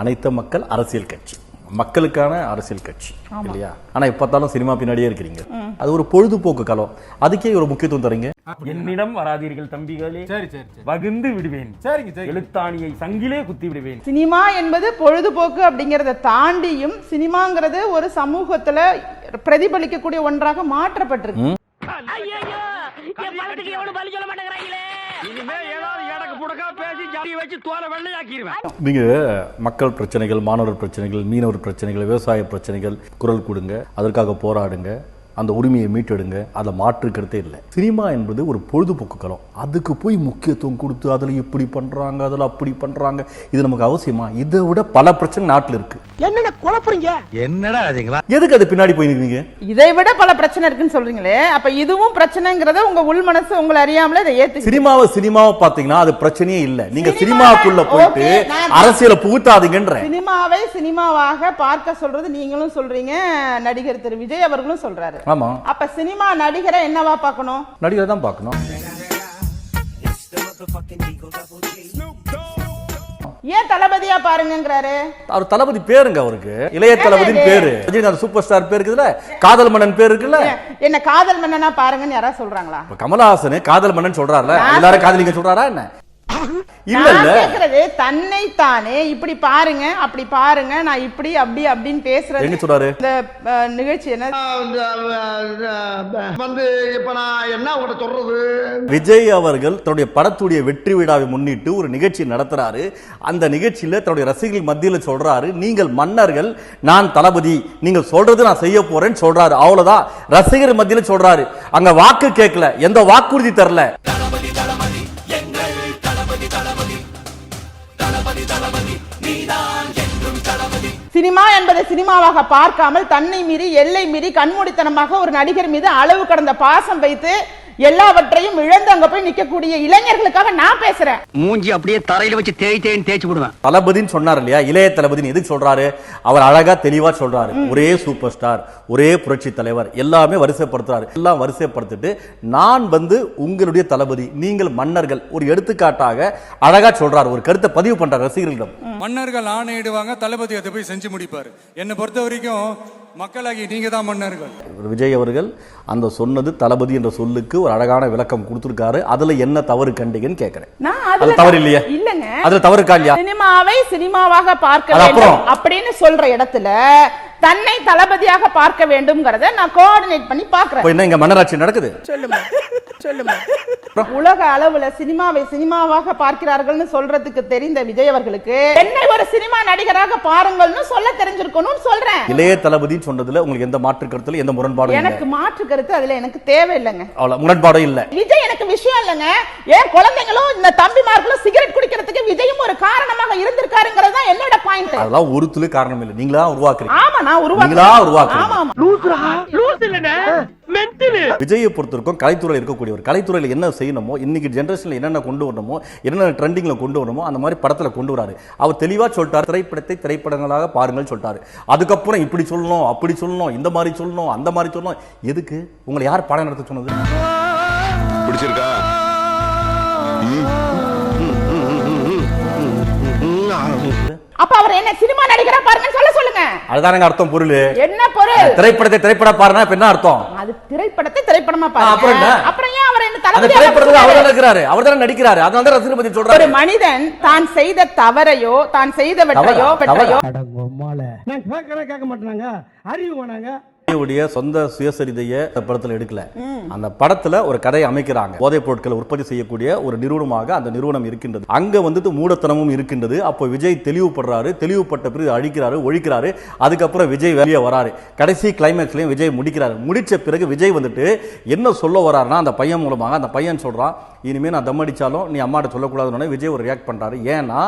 அனைத்து மக்கள் அரசியல் கட்சி. மக்களுக்கான அரசியல் கட்சி இல்லையா? ஆனா பார்த்தாலும் சினிமா பின்னாடியே இருக்கிறீங்க. அது ஒரு பொழுதுபோக்கு களம். அதுக்கே ஒரு முக்கியத்துவம் தரீங்க. என்னிடம் வராதீர்கள் தம்பிகளே. சரி சரி வகுந்து விடுவேன். சரிங்க சரி எழுத்தாணியை சங்கிலே குத்தி விடுவேன். சினிமா என்பது பொழுதுபோக்கு அப்படிங்கறத தாண்டியும் சினிமாங்கிறது ஒரு சமூகத்துல பிரதிபலிக்கக்கூடிய ஒன்றாக மாற்றப்பட்டிருக்கு. ஐயோ என் பணத்துக்கு எவனும் பலி சொல்ல மாட்டேங்கிறாங்களே? இனிமே ஏதாவது புடக்கா பேசி ஜாதி வச்சு தோலை வெள்ளையாக்கிடுவேன் நீங்க மக்கள் பிரச்சனைகள் மாணவர் பிரச்சனைகள் மீனவர் பிரச்சனைகள் விவசாய பிரச்சனைகள் குரல் கொடுங்க. அதற்காக போராடுங்க. அந்த உரிமையை மீட்டெடுங்க. அதை மாற்று கருத்தே இல்லை. சினிமா என்பது ஒரு பொழுதுபோக்கு களம். அதுக்கு போய் முக்கியத்துவம் கொடுத்து அதில் இப்படி பண்றாங்க அதில் அப்படி பண்றாங்க. இது நமக்கு அவசியமா? இதை விட பல பிரச்சனை நாட்டில் இருக்கு. என்னென்ன குழப்புறீங்க? என்னடா அதுங்களா? எதுக்கு அது பின்னாடி போய் நிற்கிறீங்க இதை விட பல பிரச்சனை இருக்குன்னு சொல்றீங்களே. அப்ப இதுவும் பிரச்சனைங்கிறத உங்க உள் மனசு உங்களை அறியாமலே இதை ஏத்து சினிமாவை சினிமாவை பாத்தீங்கன்னா அது பிரச்சனையே இல்ல. நீங்க சினிமாவை- சினிமாக்குள்ள போயிட்டு Okay, நான்- அரசியலை புகுத்தாதீங்கன்ற சினிமாவை சினிமாவாக பார்க்க சொல்றது நீங்களும் சொல்றீங்க. நடிகர் திரு விஜய் அவர்களும் சொல்றாரு. ஆமா. அப்ப சினிமா நடிகரை என்னவா பார்க்கணும்? நடிகரை தான் பார்க்கணும். ஏன் தளபதியா பாருங்கங்கிறாரு? அவர் தளபதி பேருங்க அவருக்கு. இளைய தளபதியின் பேரு. ரஜினிகாந்த் சூப்பர் ஸ்டார் பேர் இருக்குதுல காதல் மன்னன் பேர் இருக்குல்ல? என்ன காதல் மன்னனா பாருங்கன்னு யாராவது சொல்றாங்களா? கமலஹாசன் காதல் மன்னன் சொல்றாருல எல்லாரும் காதலிங்க சொல்றாரா என்ன? இல்ல கேக்குறது தன்னை தானே இப்படி பாருங்க அப்படி பாருங்க நான் இப்படி அப்படி அப்படின்னு பேசுறது. எங்க சொல்றாரு? இந்த நிகழ்ச்சி என்ன? வந்து இப்ப நான் என்ன உங்கள்கிட்ட சொல்றது? விஜய் அவர்கள் தன்னுடைய படத்துடைய வெற்றி விழாவை முன்னிட்டு ஒரு நிகழ்ச்சி நடத்துறாரு. அந்த நிகழ்ச்சியில தன்னுடைய ரசிகர்கள் மத்தியில சொல்றாரு நீங்கள் மன்னர்கள் நான் தளபதி. நீங்க சொல்றது நான் செய்ய போறேன்னு சொல்றாரு. அவ்வளவுதான். ரசிகர் மத்தியில சொல்றாரு. அங்க வாக்கு கேட்கல. எந்த வாக்குறுதி தரல. சினிமா என்பதை சினிமாவாக பார்க்காமல் தன்னை மீறி எல்லை மீறி கண்மூடித்தனமாக ஒரு நடிகர் மீது அளவு கடந்த பாசம் வைத்து எல்லாவற்றையும் இழந்து அங்க போய் நிக்கக்கூடிய இளைஞர்களுக்காக நான் பேசுறேன். மூஞ்சி அப்படியே தரையில வச்சு தேய் தேய்ச்சி விடுவேன். தளபதின்னு சொன்னார் இல்லையா? இளைய தளபதின்னு எதுக்கு சொல்றாரு? அவர் அழகா தெளிவா சொல்றாரு. ஒரே சூப்பர் ஸ்டார் ஒரே புரட்சி தலைவர் எல்லாமே வரிசைப்படுத்துறாரு. எல்லாம் வரிசைப்படுத்திட்டு நான் வந்து உங்களுடைய தளபதி நீங்கள் மன்னர்கள். ஒரு எடுத்துக்காட்டாக அழகா சொல்றாரு ஒரு கருத்தை பதிவு பண்றாரு ரசிகர்களிடம். மன்னர்கள் ஆணையிடுவாங்க தளபதி அதை போய் செஞ்சு முடிப்பாரு. என்னை பொறுத்த வரைக்கும் மக்களாகி நீங்க தான் மன்னர்கள் விஜய் அவர்கள் அந்த சொன்னது தளபதி என்ற சொல்லுக்கு ஒரு அழகான விளக்கம் கொடுத்திருக்காரு. அதுல என்ன தவறு கண்டீங்கன்னு கேக்குறேன். நான் அது அதுல தவறு இல்லையா? இல்லங்க. அதுல தவறு இல்லையா? சினிமாவை சினிமாவாக பார்க்க வேண்டும். அப்படின்னு சொல்ற இடத்துல தன்னை தளபதியாக பார்க்க வேண்டும்ங்கிறத நான் கோஆர்டினேட் பண்ணி பாக்குறேன் இப்ப என்ன இங்க மன்னராட்சி நடக்குது? சொல்லுமா? சொல்லுமா? உலக அளவுல சினிமாவை சினிமாவாக பார்க்கிறார்கள்னு சொல்றதுக்கு தெரிந்த விஜய் அவர்களுக்கு என்னை ஒரு சினிமா நடிகராக பாருங்கள்னு சொல்ல தெரிஞ்சிருக்கணும்னு சொல்றேன். இளைய தளபதின்னு சொன்னதுல உங்களுக்கு எந்த மாற்று கருத்துல எந்த முரண்பாடும் எனக்கு மாற்று கருத்து அதுல எனக்கு தேவையில்லைங்க. அவ்வளவு முரண்பாடும் இல்லை. விஜய் எனக்கு விஷயம் இல்லைங்க. ஏன் குழந்தைங்களும் இந்த தம்பிமார்களும் சிகரெட் குடிக்கிறதுக்கு விஜயும் ஒரு காரணமாக இருந்திருக்காருங்கிறது தான் என்னோட பாயிண்ட் அதெல்லாம் ஒரு துளி காரணம் இல்லை. நீங்களா உருவாக்குறீங்க. ஆமா நான் நீங்களா உருவாக்குறேன் உருவாக்குறீங்க. ஆமா ஆமா. லூசுரா லூசு இல்லனே விஜயை பொறுத்திருக்கும் கலைத்துறையில் இருக்கக்கூடியவர் கலைத்துறையில் என்ன செய்யணுமோ இன்னைக்கு ஜென்ரேஷனில் என்னென்ன கொண்டு வரணுமோ என்னென்ன ட்ரெண்டிங்ல கொண்டு வரணுமோ அந்த மாதிரி படத்துல கொண்டு வராரு. அவர் தெளிவா சொல்லிட்டார். திரைப்படத்தை திரைப்படங்களாக பாருங்கள் சொல்லிட்டாரு. அதுக்கப்புறம் இப்படி சொல்லணும் அப்படி சொல்லணும் இந்த மாதிரி சொல்லணும் அந்த மாதிரி சொல்லணும். எதுக்கு? உங்களை யார் படம் நடத்த சொன்னது? பிடிச்சிருக்கா? அப்ப அவர் என்ன சினிமா நடிகரா பாருங்கன்னு சொல்ல சொல்லுங்க. அதுதானங்க அர்த்தம் பொருள். என்ன பொருள்? திரைப்படத்தை திரைப்பட பாருன்னா இப்ப என்ன அர்த்தம்? அது திரைப்படத்தை திரைப்படமா ஆ, அப்புறம் பாருங்க என்ன? அப்புறம் ஏன் அவர் என்ன அந்த தளபதியாக திரைப்படத்துல அவர் இருக்கிறாரு. அவர் தானே நடிக்கிறாரு. அதனால தான் ரசிகர் பத்தி ஒரு சொல்றாரு மனிதன் தான் செய்த தவறையோ தான் செய்தவற்றையோ தவறா? பெற்றையோ நான் கேட்கறேன் கேட்க மாட்டாங்க அறிவு வேணாங்க. உடைய சொந்த சுயசரிதைய படத்துல எடுக்கல. அந்த படத்துல ஒரு கதையை அமைக்கிறாங்க. போதைப் பொருட்களை உற்பத்தி செய்யக்கூடிய ஒரு நிறுவனமாக அந்த நிறுவனம் இருக்கின்றது. அங்க வந்துட்டு மூடத்தனமும் இருக்கின்றது. அப்போ விஜய் தெளிவுபடுறாரு. தெளிவுபட்ட பிறகு அழிக்கிறாரு ஒழிக்கிறாரு. அதுக்கப்புறம் விஜய் வெளியே வராரு. கடைசி கிளைமேக்ஸ்லயும் விஜய் முடிக்கிறாரு. முடிச்ச பிறகு விஜய் வந்துட்டு என்ன சொல்ல வராருன்னா அந்த பையன் மூலமாக அந்த பையன் சொல்றான் இனிமேல் நான் தம் அடித்தாலும் நீ அம்மாட்ட சொல்லக்கூடாதுன்னு விஜய் ஒரு ரியாக்ட் பண்ணுறாரு ஏன்னா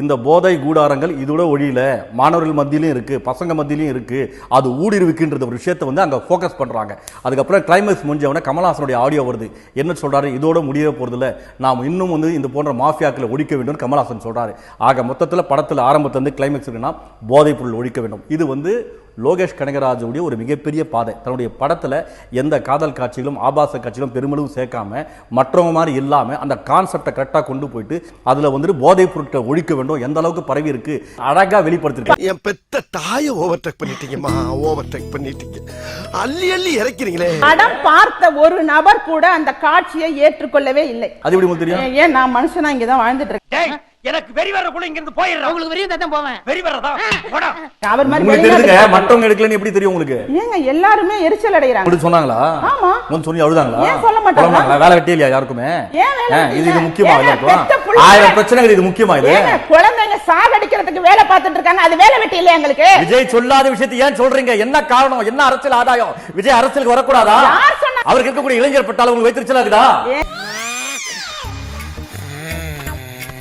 இந்த போதை கூடாரங்கள் இதோட ஒழியல. மாணவர்கள் மத்தியிலையும் இருக்குது பசங்க மத்தியிலையும் இருக்குது அது ஊடுருவிக்குன்றது ஒரு விஷயத்தை வந்து அங்கே ஃபோக்கஸ் பண்ணுறாங்க அதுக்கப்புறம் கிளைமேக்ஸ் முடிஞ்சவன கமல்ஹாசனுடைய ஆடியோ வருது. என்ன சொல்கிறாரு இதோட முடிய போகிறதில்ல நாம் இன்னும் வந்து இந்த போன்ற மாஃபியாக்களை ஒழிக்க வேண்டும் கமல்ஹாசன் சொல்கிறாரு ஆக மொத்தத்தில் படத்தில் ஆரம்பத்துல இருந்து கிளைமேக்ஸ் இருக்குன்னா போதைப் பொருள் ஒழிக்க வேண்டும். இது வந்து லோகேஷ் கனகராஜுடைய ஒரு மிகப்பெரிய பாதை. தன்னுடைய படத்துல எந்த காதல் காட்சிகளும் ஆபாச காட்சிகளும் பெருமளவு சேர்க்காம மற்றவங்க மாதிரி இல்லாம அந்த கான்செப்டை கரெக்டா கொண்டு போயிட்டு அதுல வந்துட்டு போதைப் பொருட்களை ஒழிக்க வேண்டும். எந்த அளவுக்கு பரவி இருக்கு அழகா வெளிப்படுத்திருக்காங்க என் பெத்த தாயை ஓவர்டேக் பண்ணிட்டீங்கம்மா ஓவர்டேக் பண்ணிட்டீங்க. அள்ளி அள்ளி இறக்கிறீங்களே. படம் பார்த்த ஒரு நபர் கூட அந்த காட்சியை ஏற்றுக்கொள்ளவே இல்லை. அது எப்படி உங்களுக்கு தெரியும்? ஏன் நான் மனுஷனா இங்கதான் வாழ்ந்துட்டு இருக்கேன்? எனக்கு வெறி வர்றக்குள்ள இங்க இருந்து போயிடுறேன் உங்களுக்கு வெறியும் தான் போவேன். வெறி வர்றதா? போடா. அவர் மாதிரி உங்களுக்கு மற்றவங்க எடுக்கலன்னு எப்படி தெரியும் உங்களுக்கு? ஏங்க எல்லாருமே எரிச்சல் அடைகிறாங்க. உங்களுக்கு சொன்னாங்களா? ஆமா. வந்து சொல்லி அழுதாங்களா? ஏன் சொல்ல மாட்டாங்க? புலம்புனாங்களா? வேலை வெட்டி இல்லையா யாருக்குமே? இது இது இல்ல? முக்கியமா புள்ள- ஆயிரம் பிரச்சனைகள் இது முக்கியமா இது? குழந்தைங்க சாகடிக்கிறதுக்கு வேலை பார்த்துட்டு இருக்காங்க. அது வேலை வெட்டி இல்லையா எங்களுக்கு? விஜய் சொல்லாத விஷயத்தை ஏன் சொல்றீங்க? என்ன காரணம்? என்ன அரசியல் ஆதாயம்? விஜய் அரசியலுக்கு வரக்கூடாதா? யார் சொன்னா? அவருக்கு இருக்கக்கூடிய இளைஞர் பட்டாளம் உங்களுக்கு வைத்திருச்சலா இருக்குதா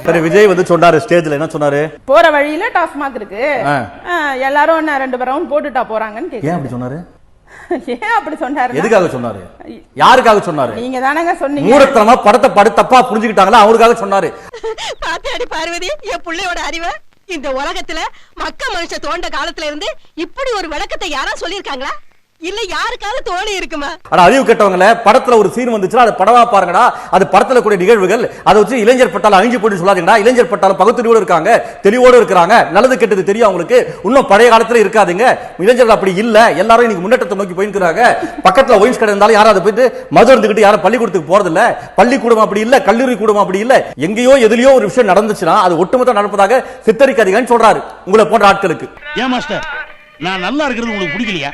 சரி விஜய் வந்து சொன்னாரு ஸ்டேஜ்ல என்ன சொன்னாரு? போற வழியில டாஸ்மாக் இருக்கு. ஆ. ஆ, எல்லாரும் என்ன ரெண்டு ரவுண்ட் போட்டுட்டா போறாங்கன்னு ஏன் அப்படி சொன்னாரு? ஏன் அப்படி சொன்னாரு எதுக்காக சொன்னாரு? யாருக்காக சொன்னாரு? நீங்க தானங்க சொன்னீங்க. மூடத்தனமா படத்தை படு தப்பா புரிஞ்சுக்கிட்டாங்களா? அவருக்காக சொன்னாரு. பாத்தியாடி பார்வதி என் பிள்ளையோட அறிவை இந்த உலகத்துல மக்க மனுஷ தோண்ட காலத்துல இருந்து இப்படி ஒரு விளக்கத்தை யாரா சொல்லிருக்காங்களா இல்ல யாருக்காவது தோணி இருக்குமா? ஆனா அறிவு கெட்டவங்கள படத்துல ஒரு சீன் வந்துச்சுன்னா அது படமா பாருங்கடா. அது படத்துல கூடிய நிகழ்வுகள் அதை வச்சு இளைஞர் பட்டாளம் அழிஞ்சு போட்டு சொல்லாதீங்கடா. இளைஞர் பட்டாளம் பகுத்தறிவோடு இருக்காங்க தெளிவோடு இருக்கிறாங்க. நல்லது கெட்டது தெரியும் அவங்களுக்கு. இன்னும் பழைய காலத்துல இருக்காதுங்க. இளைஞர்கள் அப்படி இல்ல. எல்லாரும் இன்னைக்கு முன்னேற்றத்தை நோக்கி போயிருக்கிறாங்க. பக்கத்துல ஒயின்ஸ் கடை இருந்தாலும் யாரும் அதை போயிட்டு மது இருந்துகிட்டு யாரும் பள்ளிக்கூடத்துக்கு போறது இல்ல பள்ளிக்கூடம் அப்படி இல்ல கல்லூரி கூடம் அப்படி இல்ல. எங்கேயோ எதுலயோ ஒரு விஷயம் நடந்துச்சுன்னா அது ஒட்டுமொத்தம் நடப்பதாக சித்தரிக்காதீங்கன்னு சொல்றாரு. உங்களை போன்ற ஆட்களுக்கு. ஏன் மாஸ்டர்? நான் நல்லா இருக்கிறது உங்களுக்கு பிடிக்கலையா?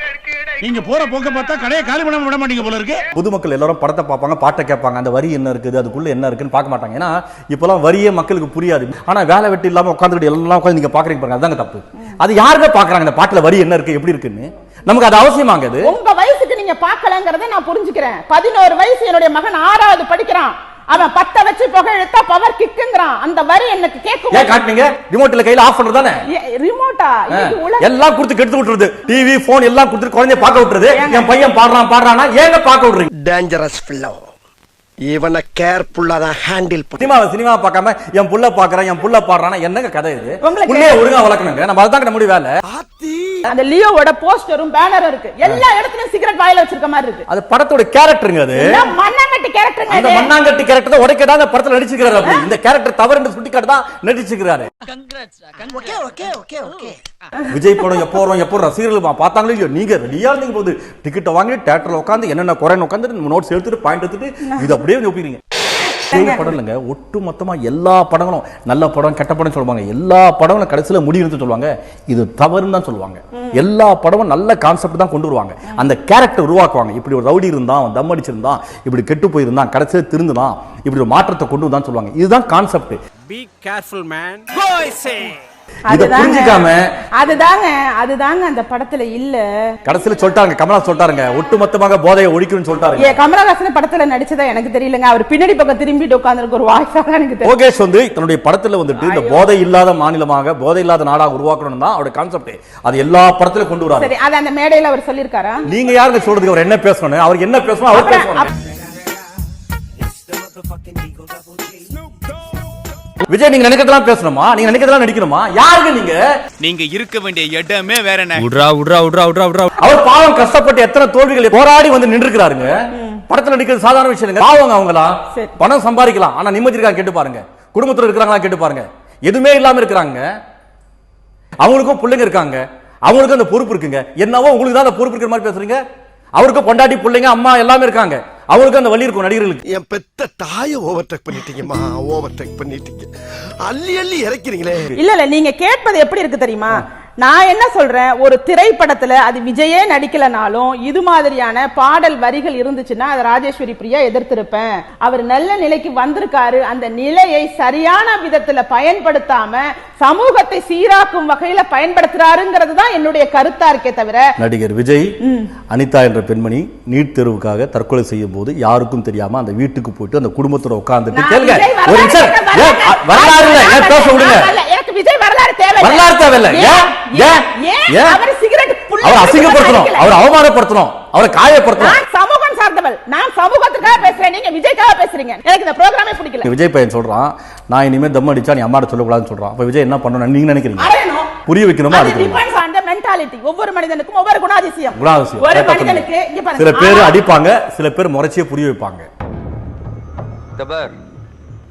நீங்க போற போக்க பார்த்தா கடையை காலி பண்ண விட மாட்டீங்க போல இருக்கு. பொதுமக்கள் எல்லாரும் படத்தை பார்ப்பாங்க பாட்டை கேட்பாங்க அந்த வரி என்ன இருக்குது அதுக்குள்ள என்ன இருக்குன்னு பார்க்க மாட்டாங்க. ஏன்னா இப்பெல்லாம் வரியே மக்களுக்கு புரியாது. ஆனா வேலை வெட்டி இல்லாம உட்காந்துட்டு எல்லாம் உட்காந்து நீங்க பாக்குறீங்க பாருங்க அதாங்க தப்பு. அது யாருமே பாக்குறாங்க இந்த பாட்டுல வரி என்ன இருக்கு எப்படி இருக்குன்னு. நமக்கு அது அவசியமாங்க உங்க வயசுக்கு நீங்க பார்க்கலங்கறத நான் புரிஞ்சுக்கிறேன். பதினோரு வயசு என்னுடைய மகன் ஆறாவது படிக்கிறான். அவன் பத்த வச்சு புகை இழுத்தா பவர் கிக்குங்கிறான் அந்த வரி எனக்கு ஏன் கேட்கும் காட்டுனீங்க ரிமோட்ல கையில ஆஃப் பண்றது தானே? ரிமோட்டா எல்லாம் கொடுத்து கெடுத்து விட்டுருது. டிவி போன் எல்லாம் கொடுத்து குழந்தைய பார்க்க விட்டுருது. என் பையன் பாடுறான் பாடுறானா ஏங்க பார்க்க விடுறீங்க டேஞ்சரஸ் ஃபில்லோ இவனை கேர்ஃபுல்லா தான் ஹேண்டில் சினிமாவை சினிமா பார்க்காம என் புள்ள பாக்குறேன் என் புள்ள பாடுறானா என்னங்க கதை இது? புள்ளைய ஒழுங்கா வளர்க்கணுங்க. நம்ம அதுதான் நம்ம முடிவு வேலை. ஆத்தி. அந்த லியோவோட போஸ்டரும் பேனரும் இருக்கு. எல்லா இடத்துலயும் சிகரெட் வாயில வச்சிருக்க மாதிரி இருக்கு. அது படத்தோட கேரக்டருங்க அது. மண்ணாங்கட்டி கேரக்டருங்க அந்த. மண்ணாங்கட்டி கேரக்டர் உடைக்க தான் அந்த படத்துல நடிச்சுக்கிறாரு அப்படி. இந்த கேரக்டர் தவறு என்று சுட்டிக்காட்டு தான் நடிச்சுக்கிறாரு okay okay okay okay Vijay படம் எப்போ வரும் எப்போ ரசிகர்கள் பார்த்தாங்களோ இல்லையோ நீங்க ரெடியா இருந்தீங்க போது டிக்கெட்டை வாங்கி தேட்டர்ல உட்காந்து என்னென்ன குறைன்னு உட்காந்து நோட்ஸ் எடுத்துட்டு பாயிண்ட் எடுத்துட்டு இது அப்படியே ஒப்பிக்கிறீங்க ஒரு படம் இல்லைங்க ஒட்டு மொத்தமா எல்லா படங்களும் நல்ல படம் கெட்ட படம் சொல்லுவாங்க. எல்லா படங்களும் கடைசியில முடிவு சொல்லுவாங்க. இது தவறுன்னு தான் சொல்லுவாங்க. எல்லா படமும் நல்ல கான்செப்ட் தான் கொண்டு வருவாங்க. அந்த கேரக்டர் உருவாக்குவாங்க. இப்படி ஒரு ரவுடி இருந்தான் தம் அடிச்சிருந்தான் இப்படி கெட்டு போயிருந்தான் கடைசியில திருந்துதான் இப்படி ஒரு மாற்றத்தை கொண்டு வந்தான் சொல்லுவாங்க. இதுதான் கான்செப்ட் பி கேர்ஃபுல் மேன் புரிஞ்சுக்காம அதுதாங்க அதுதாங்க அந்த படத்துல இல்ல. கடைசியில சொல்லிட்டாங்க கமலா சொல்லிட்டாருங்க. ஒட்டுமொத்தமாக போதையை ஒழிக்கணும்னு சொல்லிட்டாரு ஏ கமலஹாசன் படத்துல நடிச்சதா எனக்கு தெரியலங்க. அவர் பின்னாடி பக்கம் திரும்பிட்டு உட்கார்ந்திருக்க ஒரு வாய்ஸா தான் எனக்கு தெரியும் லோகேஷ் வந்து தன்னுடைய படத்துல வந்துட்டு இந்த போதை இல்லாத மாநிலமாக போதை இல்லாத நாடாக உருவாக்கணும் தான் அவருடைய கான்செப்ட் அது எல்லா படத்திலும் கொண்டு வராரு. சரி அது அந்த மேடையில அவர் சொல்லியிருக்காரா? நீங்க யாருங்க சொல்றதுக்கு? அவர் என்ன பேசணும் அவர் என்ன பேசணும் அவர் பேசணும் விஜய் நீங்க நினைக்கிறதெல்லாம் பேசணுமா? நீங்க நினைக்கிறதெல்லாம் நடிக்கணுமா? யாருங்க நீங்க? நீங்க இருக்க வேண்டிய இடமே வேற என்ன? விட்றா விட்றா விட்றா விட்றா விட்றா அவர் பாவம் கஷ்டப்பட்டு எத்தனை தோல்விகளை போராடி வந்து நின்றுக்கிறாருங்க படத்துல நடிக்கிறது சாதாரண விஷயம் பாவங்க அவங்களாம். பணம் சம்பாதிக்கலாம். ஆனா நிம்மதி இருக்கா கேட்டு பாருங்க. குடும்பத்துல இருக்கிறாங்களா கேட்டு பாருங்க. எதுவுமே இல்லாம இருக்கிறாங்க. அவங்களுக்கும் பிள்ளைங்க இருக்காங்க. அவங்களுக்கும் அந்த பொறுப்பு இருக்குங்க. என்னவோ உங்களுக்கு தான் அந்த பொறுப்பு இருக்கிற மாதிரி பேசுறீங்க. அவருக்கும் பொண்டாட்டி பிள்ளைங்க அம்மா எல்லாமே இருக்காங்க. அவருக்கும் அந்த வழி இருக்கும் நடிகர்களுக்கு. என் பெத்த தாயை ஓவர்டேக் பண்ணிட்டீங்கம்மா ஓவர்டேக் பண்ணிட்டீங்க. அள்ளி அள்ளி இறக்கிறீங்களே. இல்ல இல்ல நீங்க கேட்பது எப்படி இருக்கு தெரியுமா? நான் என்ன சொல்றேன்? ஒரு திரைப்படத்துல அது விஜயே நடிக்கலனாலும் இது மாதிரியான பாடல் வரிகள் இருந்துச்சுன்னா அதை ராஜேஸ்வரி பிரியா எதிர்த்திருப்பேன். அவர் நல்ல நிலைக்கு வந்திருக்காரு. அந்த நிலையை சரியான விதத்துல பயன்படுத்தாம சமூகத்தை சீராக்கும் வகையில பயன்படுத்துறாருங்கிறது தான் என்னுடைய கருத்தா இருக்கே தவிர நடிகர் விஜய் அனிதா என்ற பெண்மணி நீட் தேர்வுக்காக தற்கொலை செய்யும் போது யாருக்கும் தெரியாம அந்த வீட்டுக்கு போயிட்டு அந்த குடும்பத்தோட உட்கார்ந்துட்டு கேளுங்க. ஒரு நிமிஷம். வரலாறு பேச விடுங்க நான் வரல. எனக்கு விஜய் வரலாறு தேவை வரலாறு தேவையில்ல. ஏன்? ஏன்? ஏன்? அவர் சிகரெட் புள்ள அவர் அசிங்கப்படுத்தணும். அவர் அவமானப்படுத்தணும். அவரை காயப்படுத்தணும். நான் சமூகம் சார்ந்தவள். நான் சமூகத்துக்காக பேசுறேன். நீங்க விஜய்க்காக பேசுறீங்க. எனக்கு இந்த ப்ரோக்ராமே பிடிக்கல. விஜய் பையன் சொல்றான் நான் இனிமே தம் அடிச்சா நீ அம்மாட்ட சொல்லக்கூடாதுன்னு சொல்றான். அப்ப விஜய் என்ன பண்ணணும் நீங்க நினைக்கிறீங்க? புரிய வைக்கணுமா? அது depends on the மென்டாலிட்டி ஒவ்வொரு மனிதனுக்கும் ஒவ்வொரு குணாதிசயம். குணாதிசயம். ஒரு மனிதனுக்கு சொன்னீங்க. இங்க பாருங்க. சில பேர். அடிப்பாங்க சில பேர் முறைச்சியே புரிய வைப்பாங்க. தபர்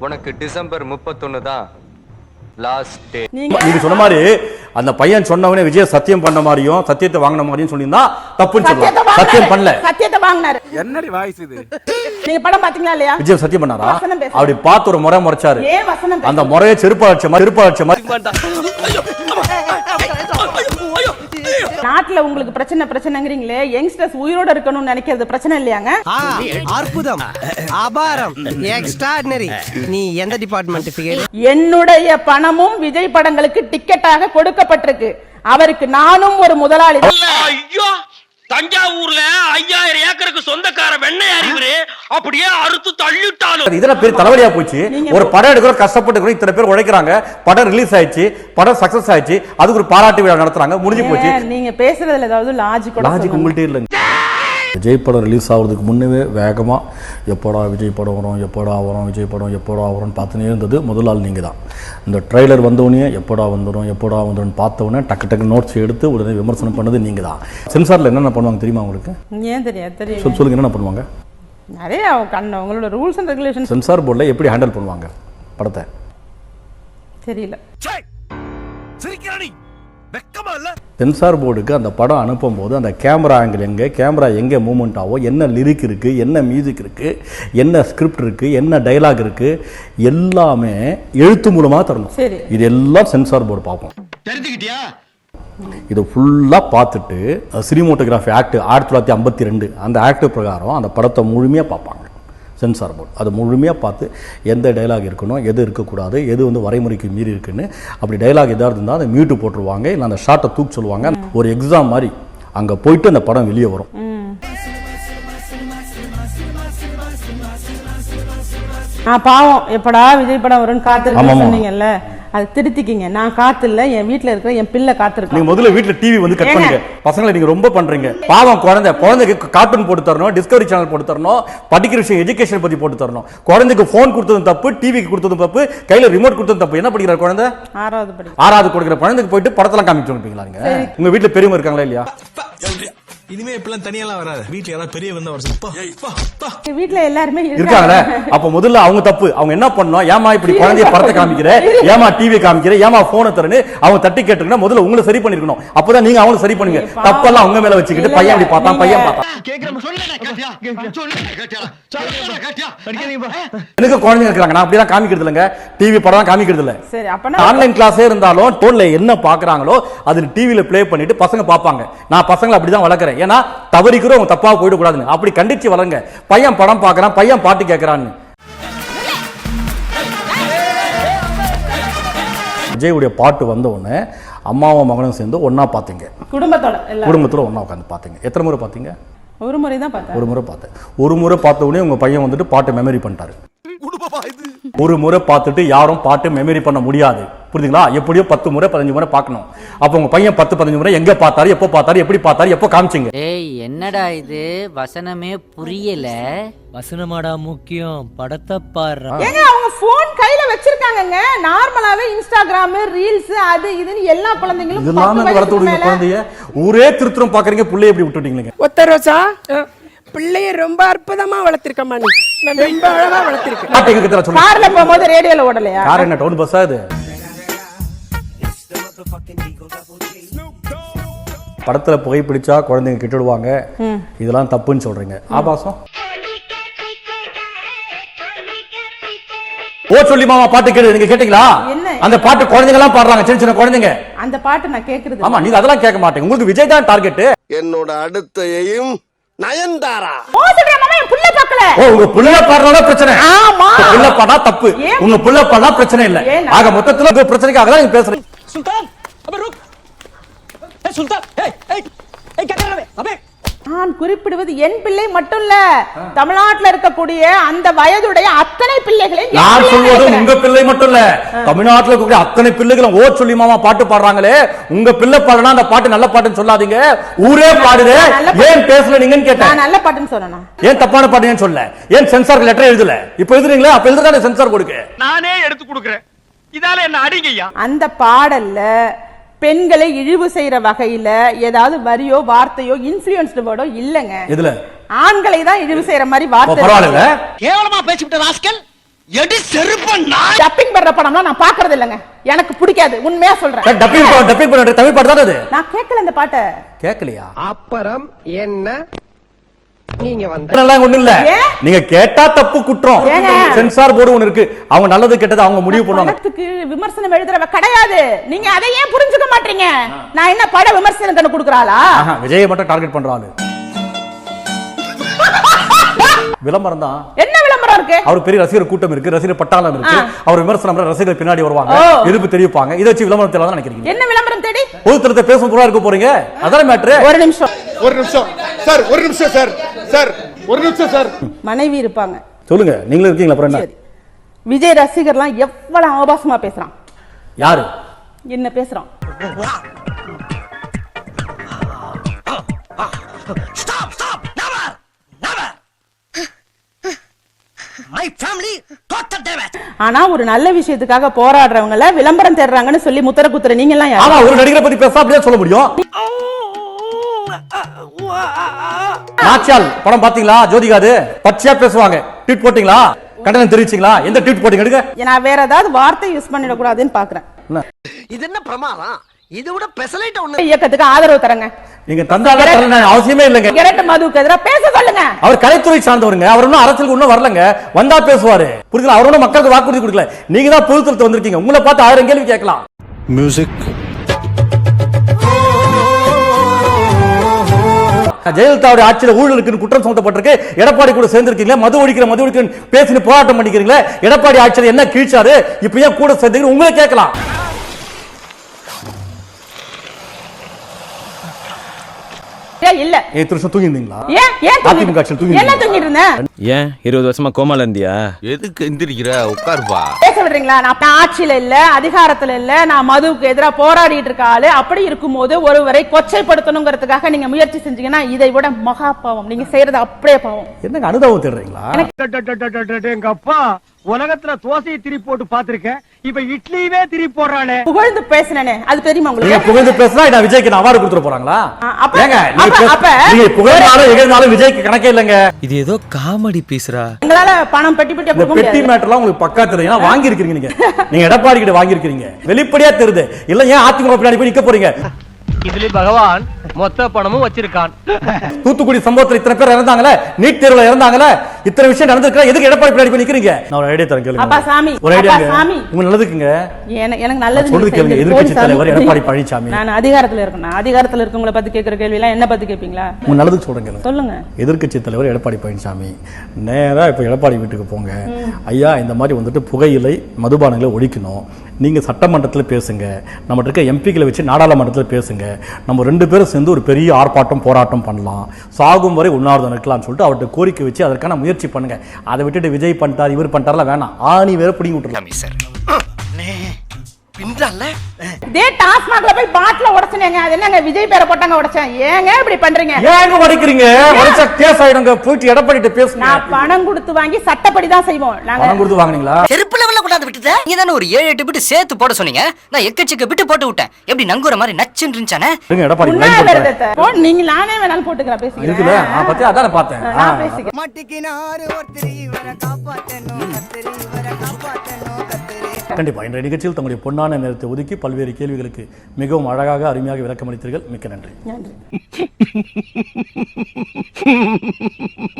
உனக்கு டிசம்பர் முப்பத்தொன்னு தான் லாஸ்ட் டே நீங்க நீங்க சொன்ன மாதிரி அந்த பையன் சொன்னவனே விஜய் சத்தியம் பண்ண மாதிரியும் சத்தியத்தை வாங்கின மாதிரியும் சொல்லியிருந்தா தப்புன்னு சொல்லலாம் சத்தியம். பண்ணல. சத்தியத்தை வாங்கினாரு. என்னடி வாய்ஸ் இது? நீங்க படம் பாத்தீங்களா இல்லையா? விஜய் சத்தியம் பண்ணாரா. அப்படி பார்த்து ஒரு முறை முறைச்சாரு. அந்த முறையை செருப்பா வச்ச மாதிரி செருப்பா வச்ச மாதிரி. நாட்டுல உங்களுக்கு பிரச்சனை பிரச்சனைங்கிறீங்களே யங்ஸ்டர்ஸ் உயிரோட இருக்கணும்னு நினைக்கிறது பிரச்சனை இல்லையாங்க? அற்புதம். அபாரம். எக்ஸ்ட்ராடினரி நீ எந்த டிபார்ட்மெண்ட் என்னுடைய பணமும் விஜய் படங்களுக்கு டிக்கெட்டாக கொடுக்கப்பட்டிருக்கு. அவருக்கு நானும் ஒரு முதலாளி. தஞ்சாவூர்ல ஐயாயிரம் ஏக்கருக்கு சொந்தக்கார வெண்ணெய் அறிவுரு. அப்படியே அறுத்து தள்ளிட்டாலும். இதெல்லாம் பெரிய தலைவலியா போச்சு. நீங்க ஒரு படம் எடுக்கிறோம் கஷ்டப்பட்டு இருக்கிறோம், இத்தனை பேர் உழைக்கிறாங்க. படம் ரிலீஸ் ஆயிடுச்சு படம் சக்சஸ் ஆயிடுச்சு அதுக்கு ஒரு பாராட்டு விழா நடத்துறாங்க முடிஞ்சு போச்சு. நீங்க பேசுறதுல ஏதாவது லாஜிக் லாஜிக் உங்கள்கிட்ட இல்லைங்க. விஜய் படம் ரிலீஸ் ஆகிறதுக்கு முன்னவே வேகமாக எப்போடா விஜய் படம் வரும் எப்போடா வரும் விஜய் படம் எப்போடா வரும்னு பார்த்துனே இருந்தது முதல் ஆள் நீங்கள் தான். இந்த ட்ரைலர் வந்தோடனே எப்போடா வந்துடும் எப்போடா வந்துடும் பார்த்தோன்னே டக்கு டக்கு நோட்ஸ் எடுத்து உடனே விமர்சனம் பண்ணது நீங்கள் தான். சென்சாரில் என்னென்ன பண்ணுவாங்க தெரியுமா உங்களுக்கு? ஏன் தெரியாது? தெரியும் சொல் சொல்லுங்க என்னென்ன பண்ணுவாங்க? நிறைய கண்ண உங்களோட ரூல்ஸ் அண்ட் ரெகுலேஷன்ஸ் சென்சார் போர்டில் எப்படி ஹேண்டில் பண்ணுவாங்க படத்தை? தெரியல. சென்சார் போர்டுக்கு அந்த படம் அனுப்பும்போது அந்த கேமரா ஆங்கிள் எங்கே கேமரா எங்கே மூவ்மெண்ட் ஆகும் என்ன லிரிக் இருக்குது என்ன மியூசிக் இருக்குது என்ன ஸ்கிரிப்ட் இருக்குது என்ன டைலாக் இருக்குது எல்லாமே எழுத்து மூலமாக தரணும். சரி. இது எல்லாம் சென்சார் போர்டு பார்ப்போம் தெரிஞ்சுக்கிட்டியா? இதை ஃபுல்லாக பார்த்துட்டு சினிமோட்டோகிராஃபி ஆக்ட் ஆயிரத்தி தொள்ளாயிரத்தி ஐம்பத்தி ரெண்டு அந்த ஆக்ட் பிரகாரம் அந்த படத்தை முழுமையாக பார்ப்பாங்க. சென்சார் போர்டு அது முழுமையாக பார்த்து எந்த டைலாக் இருக்கணும் எது இருக்கக்கூடாது எது வந்து வரைமுறைக்கு மீறி இருக்குன்னு அப்படி டைலாக் எதாவது இருந்தால் அதை மியூட்டு போட்டுருவாங்க இல்லை அந்த ஷார்ட்டை தூக்க சொல்லுவாங்க. ஒரு எக்ஸாம் மாதிரி அங்கே போயிட்டு அந்த படம் வெளியே வரும். பாவம். எப்படா விஜய் படம் வரும்னு ஆமாமா. அது திருத்திக்கிங்க. நான் காத்து இல்ல என் வீட்ல இருக்கிற என் பிள்ளை காத்திருக்கேன் நீங்க முதல்ல வீட்ல டிவி வந்து கட். பண்ணுங்க. பசங்களை நீங்க ரொம்ப பண்றீங்க. பாவம் குழந்தை குழந்தைக்கு கார்ட்டூன் போட்டு தரணும் டிஸ்கவரி சேனல் போட்டு தரணும் படிக்கிற விஷயம் எஜுகேஷன் பத்தி போட்டு தரணும். குழந்தைக்கு ஃபோன் கொடுத்ததும் தப்பு டிவிக்கு கொடுத்ததும் தப்பு கையில ரிமோட் கொடுத்ததும் தப்பு. என்ன படிக்கிற குழந்தை? ஆறாவது படி ஆறாவது கொடுக்குற குழந்தைக்கு போயிட்டு படத்தெல்லாம் காமிச்சு அனுப்பிங்களா நீங்க? உங்க வீட்ல பெரியவங்க இருக்காங்களா இல்லையா? இனிமே இப்பெல்லாம் தனியெல்லாம் வராது. வீட்டுல யாராவது பெரிய வந்தா வர வீட்ல எல்லாருமே இருக்காங்களே அப்ப முதல்ல அவங்க தப்பு. அவங்க என்ன பண்ணணும்? ஏமா இப்படி குழந்தைய படத்தை காமிக்கிற? ஏமா டிவி காமிக்கிற? ஏமா போனை தரனு அவங்க தட்டி கேட்டுக்கணும் முதல்ல உங்களை சரி பண்ணிருக்கணும். அப்பதான் நீங்க அவங்களை சரி பண்ணுங்க தப்பெல்லாம் அவங்க மேல வச்சுக்கிட்டு பையன் அப்படி பார்த்தான் பையன் பார்த்தான் எனக்கு குழந்தைங்க இருக்கிறாங்க நான் அப்படிலாம் காமிக்கிறது இல்லைங்க டிவி படம் காமிக்கிறது இல்ல சரி அப்பனா ஆன்லைன் கிளாஸே இருந்தாலும் போன்ல என்ன பாக்குறாங்களோ அது டிவில ப்ளே பண்ணிட்டு பசங்க பார்ப்பாங்க நான் பசங்களை அப்படிதான் வளர்க்குறேன். ஏன்னா தவறிக்கிறோம் அவங்க தப்பா போயிடக்கூடாதுன்னு. அப்படி கண்டிச்சு வளருங்க. பையன் படம் பார்க்கறான் பையன் பாட்டு கேட்கறான்னு விஜயுடைய பாட்டு வந்த உடனே அம்மாவும் மகனும் சேர்ந்து ஒண்ணா பார்த்தீங்க குடும்பத்தோட குடும்பத்துல ஒண்ணா உட்காந்து பார்த்தீங்க எத்தனை முறை பார்த்தீங்க ஒரு முறை தான் பார்த்தேன். ஒரு முறை பார்த்தேன். ஒரு முறை பார்த்த உடனே உங்க பையன் வந்துட்டு பாட்டு மெமரி பண்ணிட்டாரு. ஒரு முறை பார்த்துட்டு யாரும் பாட்டு மெமரி பண்ண முடியாது. புரியுதுங்களா? எப்படியோ பத்து முறை பதினஞ்சு முறை பார்க்கணும். அப்போ உங்க பையன் பத்து பதினஞ்சு முறை எங்க பார்த்தாரு எப்போ பார்த்தாரு எப்படி பார்த்தாரு எப்போ காமிச்சீங்க? என்னடா இது? வசனமே புரியல. வசனமாடா முக்கியம். படத்தை பாடுறா. ஏங்க அவங்க போன் கையில வச்சிருக்காங்கங்க. நார்மலாவே இன்ஸ்டாகிராம் ரீல்ஸ் அது இதுன்னு எல்லா குழந்தைங்களும் இதெல்லாம் வளர்த்து விடுங்க குழந்தைய. ஊரே திருத்துறம் பாக்குறீங்க பிள்ளைய எப்படி விட்டுட்டீங்க ஒத்த ரோசா? பிள்ளைய ரொம்ப அற்புதமா வளர்த்திருக்கம்மா நீ நான் ரொம்ப அழகா வளர்த்திருக்கேன் கார்ல போகும்போது ரேடியோல ஓடலையா? கார் என்ன டவுன் பஸ்ஸா இது? படத்துல புகைப்பிடிச்சா குழந்தைங்க கிட்டுடுவாங்க. இதெல்லாம் தப்புன்னு சொல்றீங்க. ஆபாசம்? ஓ சொல்லி மாமா பாட்டு கேளு. நீங்க கேட்டீங்களா? என்ன? அந்த பாட்டு குழந்தைங்க எல்லாம் பாடுறாங்க. சின்ன சின்ன குழந்தைங்க. அந்த பாட்டு நான் கேக்குறது ஆமா நீங்க அதெல்லாம் கேட்க மாட்டீங்க. உங்களுக்கு விஜய் தான் டார்கெட் என்னோட அடுத்த எய்ம் நயன்தாரா. ஓ சொல்றியா மாமா என் புள்ள பார்க்கல. ஓ உங்க புள்ள பாடுறதா பிரச்சனை. ஆமா. புள்ள பாடா தப்பு? உங்க புள்ள பாடா பிரச்சனை இல்ல. ஆக மொத்தத்துல உங்க பிரச்சனைக்காக தான் நீங்க பேசுறீங்க. சுல்தான் அபே ருக் ஏ சுல்தான் ஏய் ஏய் ஏய் கட்டறவே அபே நான் குறிப்பிடுவது என் பிள்ளை மட்டும் இல்ல தமிழ்நாட்டுல இருக்கக்கூடிய அந்த வயதுடைய அத்தனை பிள்ளைகளையும் என் நான் சொல்வது. உங்க பிள்ளை மட்டும் இல்ல தமிழ்நாட்டுல இருக்கக்கூடிய அத்தனை பிள்ளைகளும் ஓ சொல்லி மாமா பாட்டு பாடுறாங்களே. உங்க பிள்ளை பாடுனா அந்த பாட்டு நல்ல பாட்டுன்னு சொல்லாதீங்க. ஊரே பாடுது. ஏன் பேசல நீங்கன்னு கேட்டேன். நான் நல்ல பாட்டுன்னு சொன்னேனா? ஏன் தப்பான பாட்டு ஏன் சொல்ல ஏன் சென்சார் லெட்டர் எழுதல? இப்ப எழுதுறீங்களா? அப்ப எழுதுறானே சென்சார் கொடுக்க. நானே எடுத்து கொடுக்குறேன். இதால என்ன அடிங்கய்யா? அந்த பாடல்ல பெண்களை இழிவு செய்யற வகையில ஏதாவது வரியோ வார்த்தையோ இன்ஃபுளுன்ஸ்டு வேர்டோ இல்லங்க. இதுல ஆண்களை தான் இழிவு செய்யற மாதிரி வார்த்தை பரவாயில்ல கேவலமா பேசிவிட்ட ராஸ்கல்? எடி செருப்ப நான் டப்பிங் பண்ற படம்லாம் நான் பாக்குறது இல்லங்க. எனக்கு பிடிக்காது. உண்மையா சொல்றேன். டப்பிங் டப்பிங் பண்ண தமிழ் பாட்டு தானே அது? நான் கேட்கல இந்த பாட்டை. கேட்கலையா? அப்புறம் என்ன? நீங்க வந்து. அதெல்லாம் ஒண்ணும் இல்ல. ஏன்? நீங்க கேட்டா தப்பு குற்றம். ஏங்க? சென்சார் போர்டு ஒண்ணு இருக்கு. அவங்க நல்லது கெட்டது அவங்க முடிவு பண்ணுவாங்க. விமர்சனம் எழுதுறவ கிடையாது. நீங்க அதை ஏன் புரிஞ்சுக்க மாட்டீங்க? நான் என்ன பட விமர்சனம் கண்ணு கொடுக்கறாளா? விஜயை மட்டும் டார்கெட் விளம்பரம் தான். விளம்பரம் இருக்கு. அவருக்கு பெரிய ரசிகர் கூட்டம் இருக்கு ரசிகர் பட்டாளம் இருக்கு. அவர் விமர்சனம் பண்ற ரசிகர்கள் பின்னாடி வருவாங்க. எதிர்ப்பு தெரிவிப்பாங்க. இதை வச்சு விளம்பரம் தேவை நினைக்கிறீங்க. என்ன விளம்பரம் தேடி? பொதுத்தரத்தை பேசும் பொருளா இருக்க போறீங்க? அதான மேட்ரு ஒரு நிமிஷம். ஒரு நிமிஷம். சார் ஒரு நிமிஷம் சார். சார் ஒரு நிமிஷம் சார். மனைவி இருப்பாங்க. சொல்லுங்க. நீங்களும் இருக்கீங்களா? அப்புறம் என்ன? விஜய் ரசிகர்லாம் எவ்வளவு ஆபாசமா பேசுறான்? யாரு? என்ன பேசுறான்? மை ஃபேமிலி டோட்டல் டேமேஜ் ஆனா ஒரு நல்ல விஷயத்துக்காக போராடுறவங்கள விளம்பரம் தேடுறாங்கன்னு சொல்லி முத்திர குத்துற நீங்க எல்லாம் யாரு? ஆமா ஒரு நடிகரை பத்தி பேச அப்படியே சொல்ல முடியும். நாச்சியால் படம் பாத்தீங்களா ஜோதிகாது? பச்சையா பேசுவாங்க. ட்வீட் போட்டீங்களா? கண்டனம் தெரிவிச்சீங்களா? எந்த ட்வீட் போட்டீங்க? எடுங்க. நான் வேற ஏதாவது வார்த்தை யூஸ் பண்ணிடக்கூடாதுன்னு பாக்குறேன். என்ன? இது என்ன பிரமாதம்? இது விட பெசலைட் ஒண்ணு. இயக்கத்துக்கு ஆதரவு தரங்க. நீங்க தந்தாங்க தரல அவசியமே இல்லைங்க. கிரட்டு மதுவுக்கு எதிராக பேச சொல்லுங்க. அவர் கலைத்துறை சார்ந்தவருங்க. அவர் இன்னும் அரசியலுக்கு இன்னும் வரலங்க. வந்தா பேசுவாரு. புரியுதுங்களா? அவர் ஒன்றும் மக்களுக்கு வாக்குறுதி கொடுக்கல. நீங்க தான் பொதுத்தரத்து வந்திருக்கீங்க. உங்களை பார்த்து ஆயிரம் கேள்வி கேட்கலாம். மியூசிக் ஜெயலலிதாவுடைய ஆட்சியில் ஊழல் இருக்குன்னு குற்றம் சுமத்தப்பட்டிருக்கு. எடப்பாடி கூட சேர்ந்திருக்கீங்களா. மது ஒழிக்கிற மது ஒழிக்கிற பேசினு போராட்டம் பண்ணிக்கிறீங்களா. எடப்பாடி ஆட்சியில் என்ன கீழ்ச்சாரு? இப்ப ஏன் கூட சேர்ந்தீங்கன்னு உங்களை கேட்கலாம். இல்ல. ஏ திருஷம் தூங்கிருந்தீங்களா ஏன் ஏன் தூங்கிட்டு- அதிமுக ஆட்சியில் தூங்கி என்ன தூங்கிட்டு இருந்தேன் ஏன் இருபது வருஷமா கோமால இருந்தியா? எதுக்கு எந்திரிக்கிற? உட்காருப்பா பேச விடுறீங்களா? நான் ஆட்சியில இல்ல அதிகாரத்துல இல்ல நான் மதுவுக்கு எதிராக போராடிட்டு இருக்க ஆளு. அப்படி இருக்கும்போது ஒருவரை கொச்சைப்படுத்தணுங்கிறதுக்காக நீங்க முயற்சி செஞ்சீங்கன்னா இதை விட மகா பாவம். நீங்க செய்யறது அப்படியே பாவம். என்னங்க அனுபவம் தேடுறீங்களா? எங்க அப்பா உலகத்துல தோசையை திருப்பி போட்டு பாத்திருக்கேன் இப்ப இட்லியவே திருப்பி போடுறானே புகழ்ந்து பேசினேனே அது தெரியுமா நீங்க உங்களுக்கு புகழ்ந்து பேசினா நான் விஜய்க்கு நான் அவார்டு கொடுத்துட போறாங்களா? ஆ, அப்ப- ஏங்க நீங்க புகழ்ந்தாலும் எகழ்ந்தாலும் விஜய்க்கு கணக்கே இல்லைங்க. இது ஏதோ காமெடி பீஸ்ரா எங்களால பணம் பெட்டி இந்த கொடுக்க பெட்டி மேட்டர்லாம் உங்களுக்கு பக்கா தெரியும் ஏன்னா வாங்கி இருக்கீங்க நீங்க. நீங்க எடப்பாடி கிட்ட வாங்கி இருக்கீங்க வெளிப்படையா தெரியுது. இல்ல ஏன் அதிமுக பின்னாடி போய் நிக்க போறீங்க? இதுல பகவான் மொத்த பணமும் வச்சிருக்கான். தூத்துக்குடி சம்பவத்துல இத்தனை பேர் இறந்தாங்களே? நீட் தேர்வுல இறந்தாங்களே? இத்தனை விஷயம் நடந்திருக்கா எதுக்கு எடப்பாடி பின்னாடி போய் நிக்கிறீங்க? நான் ஒரு ஐடியா தரேன் கேளுங்க. அப்பா சாமி, ஒரு ஐடியா சாமி. உங்க நல்லதுக்குங்க. எனக்கு நல்லது சொல்றது கேளுங்க. எதிர்க்கட்சி தலைவர். எடப்பாடி பழனிசாமி. நான் அதிகாரத்துல இருக்கேன். நான் அதிகாரத்துல இருக்கவங்கள பத்தி கேட்கிற கேள்வி எல்லாம் என்ன பத்தி கேட்பீங்களா? உங்க நல்லதுக்கு சொல்றேன் சொல்லுங்க. எதிர்க்கட்சி தலைவர் எடப்பாடி பழனிசாமி நேரா இப்ப எடப்பாடி வீட்டுக்கு போங்க. ஐயா இந்த மாதிரி வந்துட்டு புகையிலை மதுபானங்களை ஒழிக்கணும். நீங்க சட்டமன்றத்தில் பேசுங்க. நம்ம இருக்க எம்பிக்களை வச்சு நாடாளுமன்றத்தில் பேசுங்க. நம்ம ரெண்டு பேரும் சேர்ந்து ஒரு பெரிய ஆர்ப்பாட்டம் போராட்டம் பண்ணலாம். சாகும் வரை உண்ணாவிரதம் இருக்கலாம்னு சொல்லிட்டு அவர்கிட்ட கோரிக்கை வச்சு அதற்கான முயற்சி பண்ணுங்க. அதை விட்டுட்டு விஜய் பண்ணிட்டார் இவர் பண்ணிட்டார்லாம் வேணாம். ஆணி வேற பிடிங்கி விட்டுருலாம் பின்றால? இதே டாஸ்மாக்ல போய் பாட்டில உடைச்சனேங்க. அது என்னங்க விஜய் பேரை போட்டாங்க உடைச்சேன். ஏங்க இப்படி பண்றீங்க? ஏங்க உடைக்கிறீங்க? உடைச்சா கேஸ் ஆயிடுங்க. போயிட்டு எடப்பாடி பேசுங்க. நான் பணம் கொடுத்து வாங்கி சட்டப்படி தான் செய்வோம். நாங்க பணம் கொடுத்து வாங்குனீங்களா? செருப்பு லெவல்ல கொண்டாந்து விட்டுட்ட? நீங்க தானே ஒரு ஏழு எட்டு பிட்டு சேர்த்து போட சொன்னீங்க. நான் எக்கச்சக்க பிட்டு போட்டு விட்டேன். எப்படி நங்குற மாதிரி நச்சுன்னு இருந்துச்சானே? எடப்பாடி நீங்க நானே வேணாலும் போட்டுக்கிறேன் இருக்குல்ல? பேசிக்கிறேன் நான் பத்தி அதானே பார்த்தேன். நான் பேசிக்கிறேன். மாட்டிக்கினாரு ஒருத்தர் இவரை காப்பாத்தணும் கத்திரி இவரை காப்பாத்தணும். கண்டிப்பாக கண்டிப்பா. இன்றைய நிகழ்ச்சியில் தங்களுடைய பொன்னான நேரத்தை ஒதுக்கி பல்வேறு கேள்விகளுக்கு மிகவும் அழகாக அருமையாக விளக்கமளித்தீர்கள். மிக்க நன்றி. நன்றி.